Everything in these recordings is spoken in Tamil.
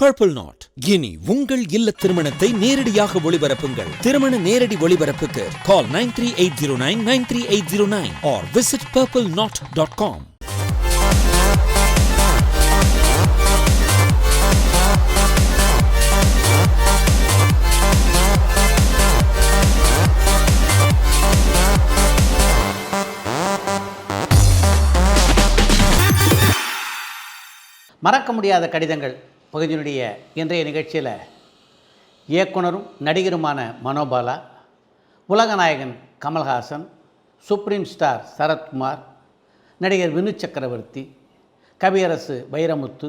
பர்பிள் நாட் இனி உங்கள் இல்ல திருமணத்தை நேரடியாக ஒளிபரப்புங்கள். திருமண நேரடி ஒளிபரப்புக்கு call nine three eight zero nine nine three eight zero nine or visit purple knot dot com மறக்க முடியாத கடிதங்கள். பகுதியினுடைய இன்றைய நிகழ்ச்சியில் இயக்குனரும் நடிகருமான மனோபாலா உலகநாயகன் கமல்ஹாசன் சுப்ரீம் ஸ்டார் சரத்குமார் நடிகர் வினு சக்கரவர்த்தி கவியரசு வைரமுத்து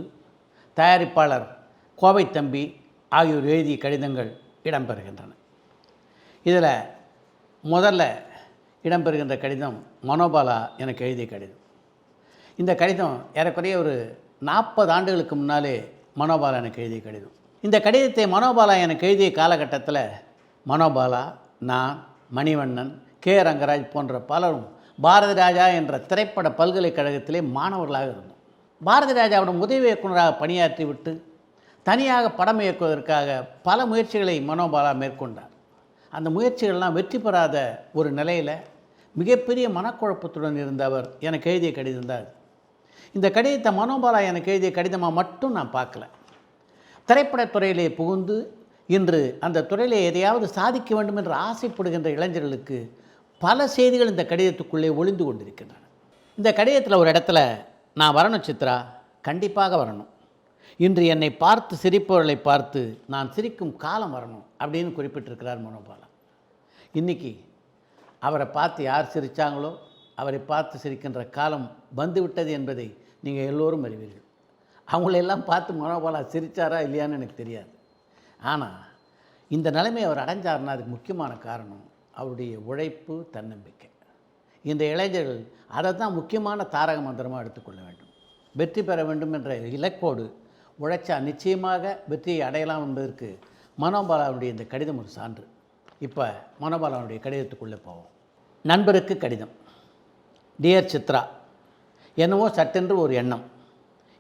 தயாரிப்பாளர் கோவை தம்பி ஆகியோர் எழுதிய கடிதங்கள் இடம்பெறுகின்றன. இதில் முதல்ல இடம்பெறுகின்ற கடிதம் மனோபாலா எனக்கு எழுதிய கடிதம். இந்த கடிதம் ஏறக்குறைய ஒரு நாற்பது ஆண்டுகளுக்கு முன்னாலே மனோபாலா எழுதிய கடிதம். இந்த கடிதத்தை மனோபாலா எனக்கு எழுதிய காலகட்டத்தில் மனோபாலா நான் மணிவண்ணன் கே. ரங்கராஜ் போன்ற பலரும் பாரதி ராஜா என்ற திரைப்பட பல்கலைக்கழகத்திலே மாணவர்களாக இருந்தோம். பாரதி ராஜாவிடம் உதவி இயக்குநராக பணியாற்றி விட்டு தனியாக படம் இயக்குவதற்காக பல முயற்சிகளை மனோபாலா மேற்கொண்டார். அந்த முயற்சிகள்லாம் வெற்றி பெறாத ஒரு நிலையில் மிகப்பெரிய மனக்குழப்பத்துடன் இருந்த அவர் எனக்கு எழுதிய கடிதம் தான் அது. இந்த கடிதத்தை மனோபாலா எனக்கு எழுதிய கடிதமாக மட்டும் நான் பார்க்கல. திரைப்படத்துறையிலே புகுந்து இன்று அந்த துறையிலே எதையாவது சாதிக்க வேண்டும் என்று ஆசைப்படுகின்ற இளைஞர்களுக்கு பல செய்திகள் இந்த கடிதத்துக்குள்ளே ஒளிந்து கொண்டிருக்கின்றன. இந்த கடிதத்தில் ஒரு இடத்துல நான் வரணும் சித்ரா கண்டிப்பாக வரணும். இன்று என்னை பார்த்து சிரிப்பவர்களை பார்த்து நான் சிரிக்கும் காலம் வரணும் அப்படின்னு குறிப்பிட்டிருக்கிறார் மனோபாலா இன்றைக்கி அவரை பார்த்து யார் சிரித்தாங்களோ அவரை பார்த்து சிரிக்கின்ற காலம் வந்துவிட்டது என்பதை நீங்கள் எல்லோரும் அறிவீர்கள். அவங்களெல்லாம் பார்த்து மனோபாலா சிரித்தாரா இல்லையான்னு எனக்கு தெரியாது. ஆனால் இந்த நிலைமை அவர் அடைஞ்சார்னா அதுக்கு முக்கியமான காரணம் அவருடைய உழைப்பு தன்னம்பிக்கை. இந்த இளைஞர்கள் அதை தான் முக்கியமான தாரக மந்திரமாக எடுத்துக்கொள்ள வேண்டும். வெற்றி பெற வேண்டும் என்ற இலக்கோடு உழைச்சா நிச்சயமாக வெற்றியை அடையலாம் என்பதற்கு மனோபாலாவுடைய இந்த கடிதம் ஒரு சான்று. இப்போ மனோபாலாவுடைய கடிதத்துக்குள்ளே போவோம். நண்பருக்கு கடிதம். டியர் சித்ரா என்னவோ சட்டென்று ஒரு எண்ணம்.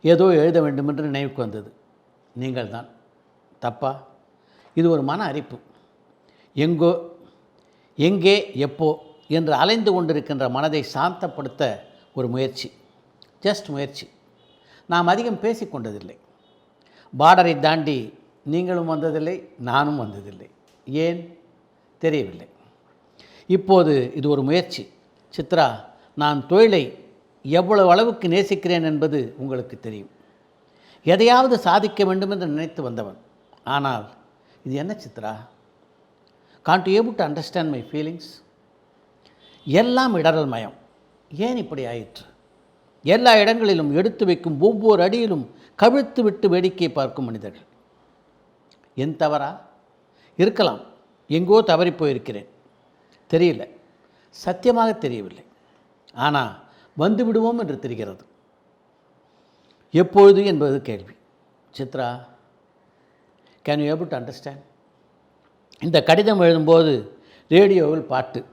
ஏதோ எழுத வேண்டும் என்று நினைவுக்கு வந்தது. நீங்கள் தான் தப்பா? இது ஒரு மன அரிப்பு. எங்கோ எங்கே எப்போ என்று அலைந்து கொண்டிருக்கின்ற மனதை சாந்தப்படுத்த ஒரு முயற்சி. ஜஸ்ட் முயற்சி. நாம் அதிகம் பேசிக்கொண்டதில்லை பார்டரை தாண்டி நீங்களும் வந்ததில்லை நானும் வந்ததில்லை. ஏன்? தெரியவில்லை. இப்போது இது ஒரு முயற்சி. சித்ரா நான் தொழிலை எவ்வளவு அளவுக்கு நேசிக்கிறேன் என்பது உங்களுக்கு தெரியும். எதையாவது சாதிக்க வேண்டும் என்று நினைத்து வந்தவன். ஆனால் இது என்ன Chitra? Can't able to understand my feelings எல்லாம் இடரல் மயம். ஏன் இப்படி ஆயிற்று? எல்லா இடங்களிலும் எடுத்து வைக்கும் ஒவ்வொரு அடியிலும் கவிழ்த்து விட்டு வேடிக்கை பார்க்கும் மனிதர்கள். என் தவறா? இருக்கலாம். எங்கோ தவறி போயிருக்கிறேன். தெரியல. சத்தியமாக தெரியவில்லை. ஆனால் வந்து விடுவோம் என்று தெரிகிறது. எப்பொழுது என்பது கேள்வி. Chitra can you able to understand இந்த கடிதம் எழுதும்போது ரேடியோவில் பாட்டு.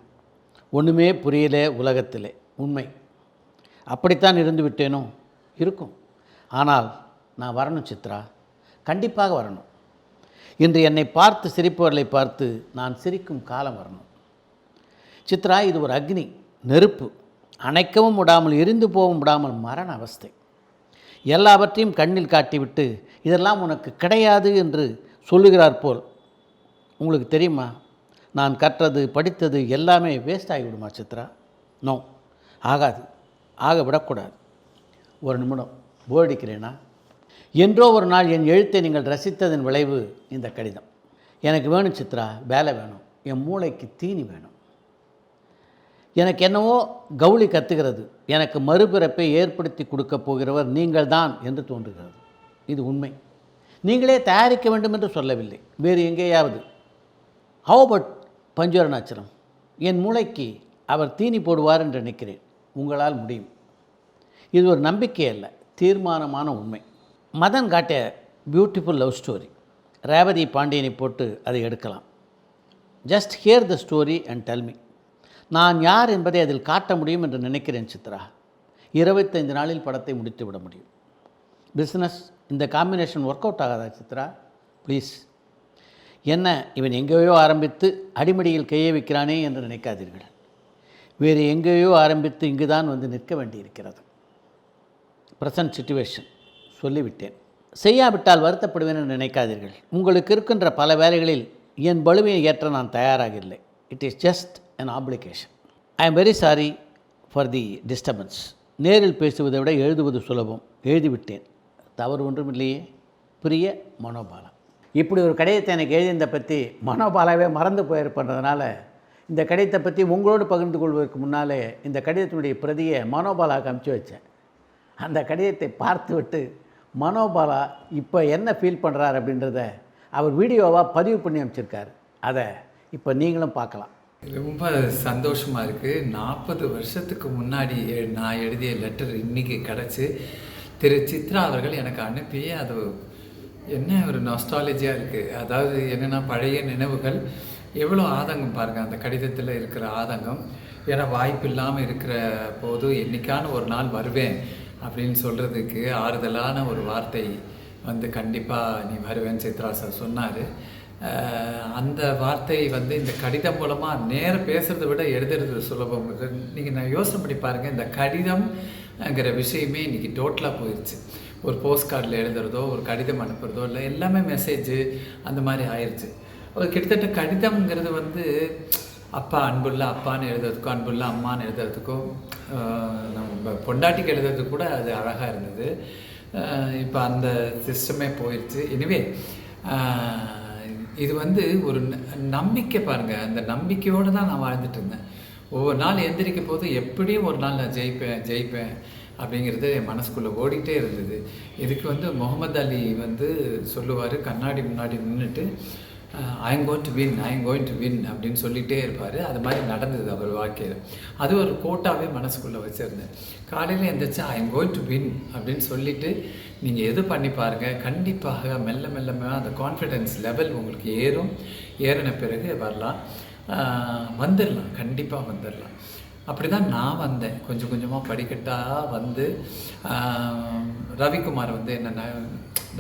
ஒன்றுமே புரியல உலகத்திலே. உண்மை. அப்படித்தான் இருந்து விட்டேனோ? இருக்கும். ஆனால் நான் வரணும் சித்ரா. கண்டிப்பாக வரணும். இன்று என்னை பார்த்து சிரிப்பவர்களை பார்த்து நான் சிரிக்கும் காலம் வரணும். சித்ரா இது ஒரு அக்னி நெருப்பு. அணைக்கவும் விடாமல் எரிந்து போகவும் விடாமல் மரண அவஸ்தை. எல்லாவற்றையும் கண்ணில் காட்டிவிட்டு இதெல்லாம் உனக்கு கிடையாது என்று சொல்லுகிறார் போல். உங்களுக்கு தெரியுமா? நான் கற்றது படித்தது எல்லாமே வேஸ்ட் ஆகிவிடுமா சித்ரா? நோ ஆகாது. ஆக விடக்கூடாது ஒரு நிமிடம் போர்டிக்கிறேனா என்றோ ஒரு நாள் என் எழுத்தை நீங்கள் ரசித்ததன் விளைவு இந்த கடிதம். எனக்கு வேணும் சித்ரா வேலை வேணும். என் மூளைக்கு தீனி வேணும். எனக்கு என்னவோ கவுளி கத்துகிறது. எனக்கு மறுபிறப்பை ஏற்படுத்தி கொடுக்க போகிறவர் நீங்கள்தான் என்று தோன்றுகிறது. இது உண்மை. நீங்களே தயாரிக்க வேண்டும் என்று சொல்லவில்லை. வேறு எங்கேயாவது. ஹவுபட் பட் என் மூளைக்கு அவர் தீனி போடுவார் என்று நினைக்கிறேன். உங்களால் முடியும். இது ஒரு நம்பிக்கை அல்ல தீர்மானமான உண்மை. மதன் காட்டிய பியூட்டிஃபுல் லவ் ஸ்டோரி ரேவதி பாண்டியனை போட்டு அதை எடுக்கலாம். Just hear the story and tell me நான் யார் என்பதை அதில் காட்ட முடியும் என்று நினைக்கிறேன் சித்ரா. இருபத்தைந்து நாளில் படத்தை முடித்து விட முடியும். பிஸ்னஸ் இந்த காம்பினேஷன் ஒர்க் அவுட் ஆகாதா சித்ரா? ப்ளீஸ் என்ன இவன் எங்கேயோ ஆரம்பித்து அடிமடியில் கையை வைக்கிறானே என்று நினைக்காதீர்கள். வேறு எங்கேயோ ஆரம்பித்து இங்கு தான் வந்து நிற்க வேண்டியிருக்கிறது. ப்ரெசன்ட் சுச்சுவேஷன் சொல்லிவிட்டேன். செய்யாவிட்டால் வருத்தப்படுவேன் என்று நினைக்காதீர்கள். உங்களுக்கு இருக்கின்ற பல வேலைகளில் என் பலுவையை ஏற்ற நான் தயாராக இல்லை. It is just an application I am very sorry for the disturbance நேரில் பேசுவதை விட எழுதுவது சுலபம். எழுதிவிட்டேன். தவறு ஒன்றும் இல்லையே பிரிய மனோபாலா. இப்படி ஒரு கடிதத்தை எனக்கு எழுதியதை பற்றி மனோபாலாவே மறந்து போயிருப்பதுனால இந்த கடிதத்தை பற்றி உங்களோடு பகிர்ந்து கொள்வதற்கு முன்னாலே இந்த கடிதத்தினுடைய பிரதியை மனோபாலாவுக்கு அமுச்சு வச்சேன். அந்த கடிதத்தை பார்த்துவிட்டு மனோபாலா இப்போ என்ன ஃபீல் பண்ணுறார் அப்படின்றத அவர் வீடியோவாக பதிவு பண்ணி அமைச்சிருக்காரு. அதை இப்போ நீங்களும் பார்க்கலாம். ரொம்ப சந்தோஷமாக இருக்குது நாற்பது வருஷத்துக்கு முன்னாடி நான் எழுதிய லெட்டர் இன்னைக்கு கிடச்சி. திரு சித்ரா அவர்கள் எனக்கு அனுப்பி அது என்ன ஒரு நாஸ்டாலஜியாக இருக்குது அதாவது என்னென்னா பழைய நினைவுகள். எவ்வளோ ஆதங்கம் பாருங்கள் அந்த கடிதத்தில் இருக்கிற ஆதங்கம். ஏன்னா வாய்ப்பு இல்லாமல் இருக்கிற போது என்னைக்கான ஒரு நாள் வருவேன் அப்படின்னு சொல்கிறதுக்கு ஆறுதலான ஒரு வார்த்தை வந்து கண்டிப்பாக நீ வருவேன் சித்ரா சார் சொன்னார். அந்த வார்த்தை வந்து இந்த கடிதம் மூலமாக நேர பேசுகிறத விட எழுதுறது சுலபம். நீங்கள் நான் யோசனை பண்ணி பாருங்கள் இந்த கடிதம்ங்கிற விஷயமே இன்றைக்கி டோட்டலாக போயிடுச்சு ஒரு போஸ்ட் கார்டில் எழுதுறதோ ஒரு கடிதம் அனுப்புகிறதோ இல்லை எல்லாமே மெசேஜ் அந்த மாதிரி ஆயிடுச்சு ஒரு கிட்டத்தட்ட கடிதம்ங்கிறது வந்து அப்பா அன்புள்ள அப்பான்னு எழுதுறதுக்கும் அன்புள்ள அம்மான்னு எழுதுறதுக்கும் நம்ம பொண்டாட்டிக்கு எழுதுறதுக்கு கூட அது அழகாக இருந்தது. இப்போ அந்த சிஸ்டமே போயிடுச்சு எனிவே இது வந்து ஒரு நம்பிக்கை பாருங்கள் அந்த நம்பிக்கையோடு தான் நான் வாழ்ந்துட்டு இருந்தேன். ஒவ்வொரு நாள் எந்திரிக்க போது எப்படியும் ஒரு நாள் நான் ஜெயிப்பேன் ஜெயிப்பேன் அப்படிங்கிறது என் மனசுக்குள்ளே ஓடிட்டே இருந்தது. இதுக்கு வந்து முகமது அலி வந்து சொல்லுவார் கண்ணாடி முன்னாடி நின்றுட்டு I'm going to win I'm going to win அப்படின்னு சொல்லிகிட்டே இருப்பார். அது மாதிரி நடந்தது அவர் வாழ்க்கையில். அது ஒரு கோட்டாவே மனசுக்குள்ளே வச்சுருந்தேன். காலையில் எந்திரிச்சு ஐம் கோயின் டு வின் அப்படின்னு சொல்லிவிட்டு நீங்கள் எது பண்ணி பாருங்கள் கண்டிப்பாக மெல்ல மெல்ல மெல்ல அந்த கான்ஃபிடென்ஸ் லெவல் உங்களுக்கு ஏறும். ஏறின பிறகு வரலாம். வந்துடலாம் கண்டிப்பாக வந்துடலாம் அப்படி தான் நான் வந்தேன். கொஞ்சம் கொஞ்சமாக படிக்கட்டாக வந்து ரவிக்குமார் வந்து என்ன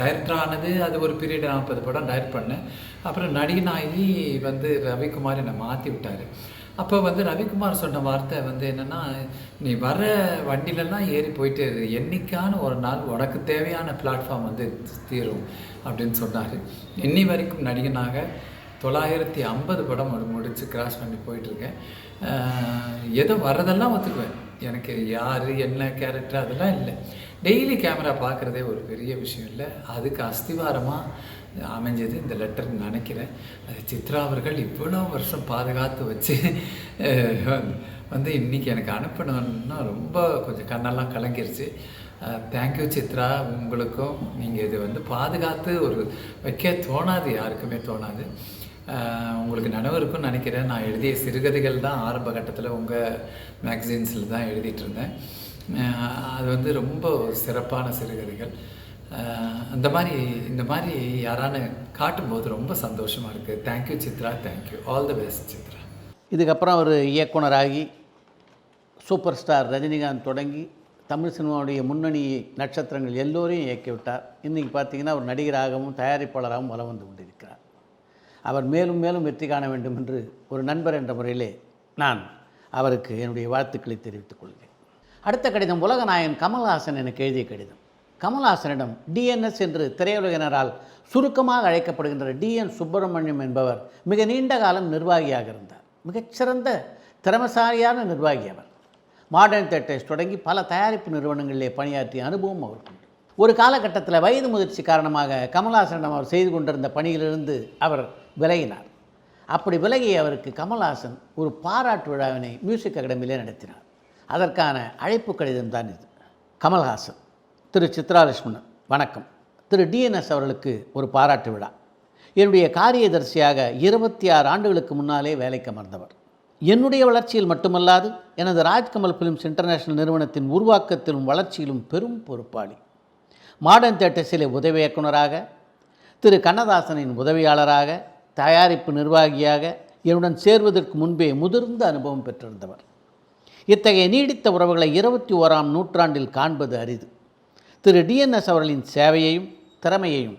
டைரக்டர் ஆனது அது ஒரு பீரியட் நாற்பது படம் டைரக்ட் பண்ணேன். அப்புறம் நடிகனாகி வந்து ரவிக்குமார் என்னை மாற்றி விட்டார். அப்போ வந்து ரவிக்குமார் சொன்ன வார்த்தை வந்து என்னென்னா நீ வர வண்டியிலலாம் ஏறி போயிட்டே இரு. என்னைக்கான ஒரு நாள் உனக்கு தேவையான பிளாட்ஃபார்ம் வந்து தீரும். அப்படின்னு சொன்னார். இன்னி வரைக்கும் நடிகனாக தொள்ளாயிரத்தி ஐம்பது படம் அது முடித்து கிராஸ் பண்ணி போயிட்டுருக்கேன். எதோ வர்றதெல்லாம் ஒத்துக்குவேன். எனக்கு யார் என்ன கேரக்டர் அதெல்லாம் இல்லை. டெய்லி கேமரா பார்க்குறதே ஒரு பெரிய விஷயம் இல்லை. அதுக்கு அஸ்திவாரமாக அமைஞ்சது இந்த லெட்டர்னு நினைக்கிறேன். அது சித்ரா அவர்கள் இவ்வளோ வருஷம் பாதுகாத்து வச்சு வந்து இன்றைக்கி எனக்கு அனுப்பணும்னா ரொம்ப கொஞ்சம் கண்ணெல்லாம் கலங்கிருச்சு. தேங்க்யூ சித்ரா உங்களுக்கும் நீங்கள் இது வந்து பாதுகாத்து ஒரு வைக்க தோணாது யாருக்குமே தோணாது. உங்களுக்கு நனவு இருக்கும்னு நினைக்கிறேன். நான் எழுதிய சிறுகதைகள் தான் ஆரம்ப கட்டத்தில் உங்கள் மேக்சின்ஸில் தான் எழுதிட்டு இருந்தேன். அது வந்து ரொம்ப சிறப்பான சிறுகதைகள். அந்த மாதிரி இந்த மாதிரி யாரானு காட்டும்போது ரொம்ப சந்தோஷமாக இருக்குது thank you Chitra. Thank you all the best Chitra. இதுக்கப்புறம் அவர் இயக்குனராகி சூப்பர் ஸ்டார் ரஜினிகாந்த் தொடங்கி தமிழ் சினிமாவுடைய முன்னணி நட்சத்திரங்கள் எல்லோரையும் இயக்கி விட்டார். இன்றைக்கி பார்த்தீங்கன்னா அவர் நடிகராகவும் தயாரிப்பாளராகவும் வலம் வந்து கொண்டிருக்கிறார். அவர் மேலும் மேலும் வெற்றி காண வேண்டும் என்று ஒரு நண்பர் என்ற முறையிலே நான் அவருக்கு என்னுடைய வாழ்த்துக்களை தெரிவித்துக் கொள்கிறேன். அடுத்த கடிதம் உலகநாயன் கமல்ஹாசன் எனக்கு எழுதிய கடிதம். கமல்ஹாசனிடம் டிஎன்எஸ் என்று திரையுலகினரால் சுருக்கமாக அழைக்கப்படுகின்ற டிஎன் சுப்பிரமணியம் என்பவர் மிக நீண்ட காலம் நிர்வாகியாக இருந்தார். மிகச்சிறந்த திறமசாலியான நிர்வாகி அவர். மாடர்ன் தேட்டர்ஸ் தொடங்கி பல தயாரிப்பு நிறுவனங்களிலே பணியாற்றிய அனுபவம் அவருக்கு உண்டு. ஒரு காலகட்டத்தில் வயது முதிர்ச்சி காரணமாக கமல்ஹாசனிடம் அவர் செய்து கொண்டிருந்த பணியிலிருந்து அவர் விலகினார். அப்படி விலகிய அவருக்கு கமல்ஹாசன் ஒரு பாராட்டு விழாவினை மியூசிக் அகாடமியிலே நடத்தினார். அதற்கான அழைப்பு கடிதம் தான் இது. கமல்ஹாசன் திரு சித்ராலட்சுமணன் வணக்கம். திரு டிஎன்எஸ் அவர்களுக்கு ஒரு பாராட்டு விழா. என்னுடைய காரியதர்சியாக இருபத்தி ஆறு ஆண்டுகளுக்கு முன்னாலே வேலைக்கு அமர்ந்தவர். என்னுடைய வளர்ச்சியில் மட்டுமல்லாது எனது ராஜ்கமல் ஃபிலிம்ஸ் இன்டர்நேஷனல் நிறுவனத்தின் உருவாக்கத்திலும் வளர்ச்சியிலும் பெரும் பொறுப்பாளி. மாடர்ன் தேட்டர்ஸிலே உதவி இயக்குனராக திரு கண்ணதாசனின் உதவியாளராக தயாரிப்பு நிர்வாகியாக என்னுடன் சேர்வதற்கு முன்பே முதிர்ந்த அனுபவம் பெற்றிருந்தவர். இத்தகைய நீடித்த உறவுகளை இருபத்தி ஓராம் நூற்றாண்டில் காண்பது அரிது. திரு டிஎன்எஸ் அவர்களின் சேவையையும் திறமையையும்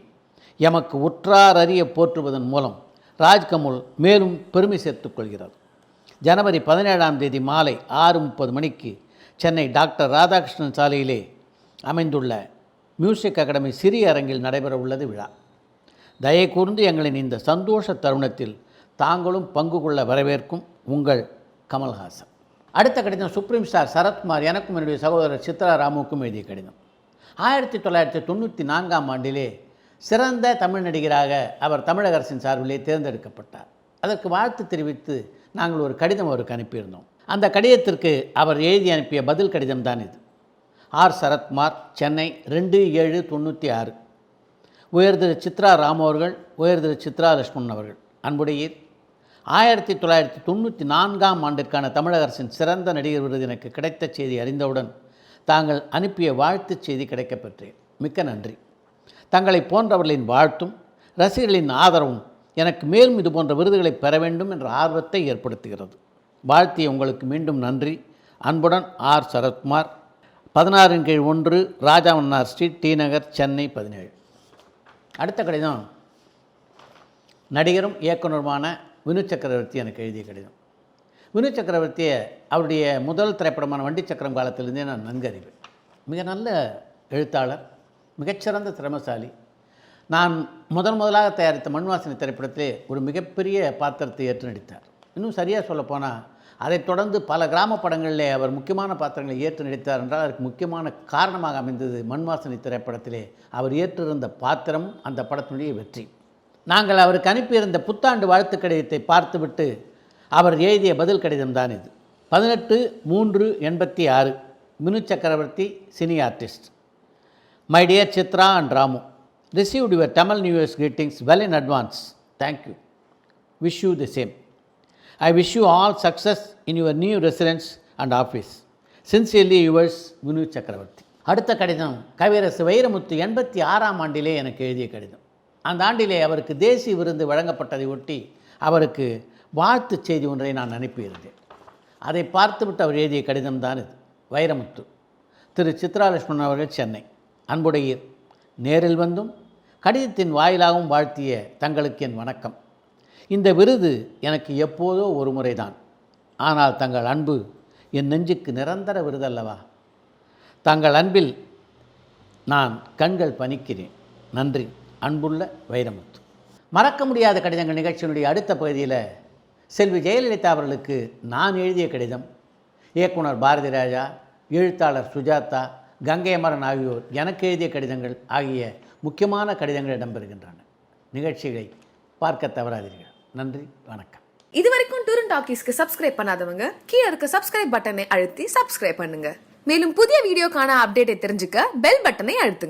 எமக்கு உற்றார் அறிய போற்றுவதன் மூலம் ராஜ்கமல் மேலும் பெருமை சேர்த்துக் கொள்கிறார் ஜனவரி பதினேழாம் தேதி மாலை ஆறு முப்பது மணிக்கு சென்னை டாக்டர் ராதாகிருஷ்ணன் சாலையிலே அமைந்துள்ள மியூசிக் அகாடமி சிறிய அரங்கில் நடைபெற உள்ளது விழா. தயை கூர்ந்து எங்களின் இந்த சந்தோஷ தருணத்தில் தாங்களும் பங்கு கொள்ள வரவேற்கும் உங்கள் கமல்ஹாசன். அடுத்த கடிதம் சுப்ரீம் ஸ்டார் சரத்குமார் எனக்கும் என்னுடைய சகோதரர் சித்ரா ராமுக்கும் எழுதிய கடிதம். ஆயிரத்தி தொள்ளாயிரத்தி தொண்ணூற்றி நான்காம் ஆண்டிலே சிறந்த தமிழ் நடிகராக அவர் தமிழக அரசின் சார்பிலே தேர்ந்தெடுக்கப்பட்டார். அதற்கு வாழ்த்து தெரிவித்து நாங்கள் ஒரு கடிதம் அவருக்கு அனுப்பியிருந்தோம். அந்த கடிதத்திற்கு அவர் எழுதி அனுப்பிய பதில் கடிதம் தான் இது. ஆர் சரத்குமார் சென்னை ரெண்டு ஏழு தொண்ணூற்றி ஆறு. உயர் திரு சித்ரா ராம் அவர்கள் உயர் திரு சித்ரா லட்சுமணன் அவர்கள். அன்புடையீர் ஆயிரத்தி தொள்ளாயிரத்தி தொண்ணூற்றி நான்காம் ஆண்டிற்கான தமிழக அரசின் சிறந்த நடிகர் விருது எனக்கு கிடைத்த செய்தி அறிந்தவுடன் தாங்கள் அனுப்பிய வாழ்த்துச் செய்தி கிடைக்கப் பெற்றேன். மிக்க நன்றி. தங்களை போன்றவர்களின் வாழ்த்தும் ரசிகர்களின் ஆதரவும் எனக்கு மேலும் இது போன்ற விருதுகளை பெற வேண்டும் என்ற ஆர்வத்தை ஏற்படுத்துகிறது. வாழ்த்திய உங்களுக்கு மீண்டும் நன்றி. அன்புடன் ஆர். சரத்குமார். பதினாறின் கீழ் ஒன்று ராஜாமன்னார் ஸ்ட்ரீட் டி நகர் சென்னை பதினேழு. அடுத்த கடிதம். நடிகரும் இயக்குனருமான வினு சக்கரவர்த்தி எனக்கு எழுதிய கடிதம். வினு சக்கரவர்த்தியை அவருடைய முதல் திரைப்படமான வண்டி சக்கரம் காலத்திலிருந்தே நான் நன்கு அறிவேன் மிக நல்ல எழுத்தாளர் மிகச்சிறந்த திறமசாலி. நான் முதன் முதலாக தயாரித்த மண்வாசனை திரைப்படத்திலே ஒரு மிகப்பெரிய பாத்திரத்தை ஏற்று நடித்தார். இன்னும் சரியாக சொல்லப்போனால் அதைத் தொடர்ந்து பல கிராம படங்களிலே அவர் முக்கியமான பாத்திரங்களை ஏற்று நடித்தார் என்றால் அதற்கு முக்கியமான காரணமாக அமைந்தது மண்வாசனை திரைப்படத்திலே அவர் ஏற்றிருந்த பாத்திரம் அந்த படத்தினுடைய வெற்றி. நாங்கள் அவருக்கு அனுப்பியிருந்த புத்தாண்டு வாழ்த்து கடிதத்தை பார்த்துவிட்டு அவர் எழுதிய பதில் கடிதம் தான் இது. பதினெட்டு மூன்று எண்பத்தி ஆறு Minu Chakravarthy cine artist. My dear Chitra and Ramu received your Tamil new years greetings well in advance. Thank you wish you the same. I wish you all success in your new residence and office sincerely yours Vinu Chakravarthy அடுத்த கடிதம் கவியரசு வைரமுத்து எண்பத்தி ஆறாம் ஆண்டிலே எனக்கு எழுதிய கடிதம். அந்த ஆண்டிலே அவருக்கு தேசிய விருது வழங்கப்பட்டதை ஒட்டி அவருக்கு வாழ்த்துச் செய்தி ஒன்றை நான் அனுப்பியிருந்தேன். அதை பார்த்துவிட்டு அவர் எழுதிய கடிதம் தான் இது வைரமுத்து. திரு. சித்ராலட்சுமணன் அவர்கள் சென்னை. அன்புடையீர் நேரில் வந்தும் கடிதத்தின் வாயிலாகவும் வாழ்த்திய தங்களுக்கு என் வணக்கம். இந்த விருது எனக்கு எப்போதோ ஒரு முறைதான். ஆனால் தங்கள் அன்பு என் நெஞ்சுக்கு நிரந்தர விருதல்லவா? தங்கள் அன்பில் நான் கண்கள் பணிக்கிறேன். நன்றி. அன்புள்ள வைரமுத்து. மறக்க முடியாத கடிதங்கள் நிகழ்ச்சியினுடைய அடுத்த பகுதியில் செல்வி ஜெயலலிதா அவர்களுக்கு நான் எழுதிய கடிதம். இயக்குனர் பாரதி ராஜா எழுத்தாளர் சுஜாதா கங்கை அமரன் ஆகியோர் எனக்கு எழுதிய கடிதங்கள் ஆகிய முக்கியமான கடிதங்கள் இடம்பெறுகின்றன. நிகழ்ச்சிகளை பார்க்க தவறாதீர்கள். நன்றி வணக்கம். இது வரைக்கும் டூர் டாக்கீஸ்க்கு சப்ஸ்கிரைப் பண்ணாதவங்க கீழே இருக்க சப்ஸ்கிரைப் பட்டனை அழுத்தி சப்ஸ்கிரைப் பண்ணுங்க. மேலும் புதிய வீடியோக்கான அப்டேட்டை தெரிஞ்சுக்க பெல் பட்டனை அழுத்துங்க.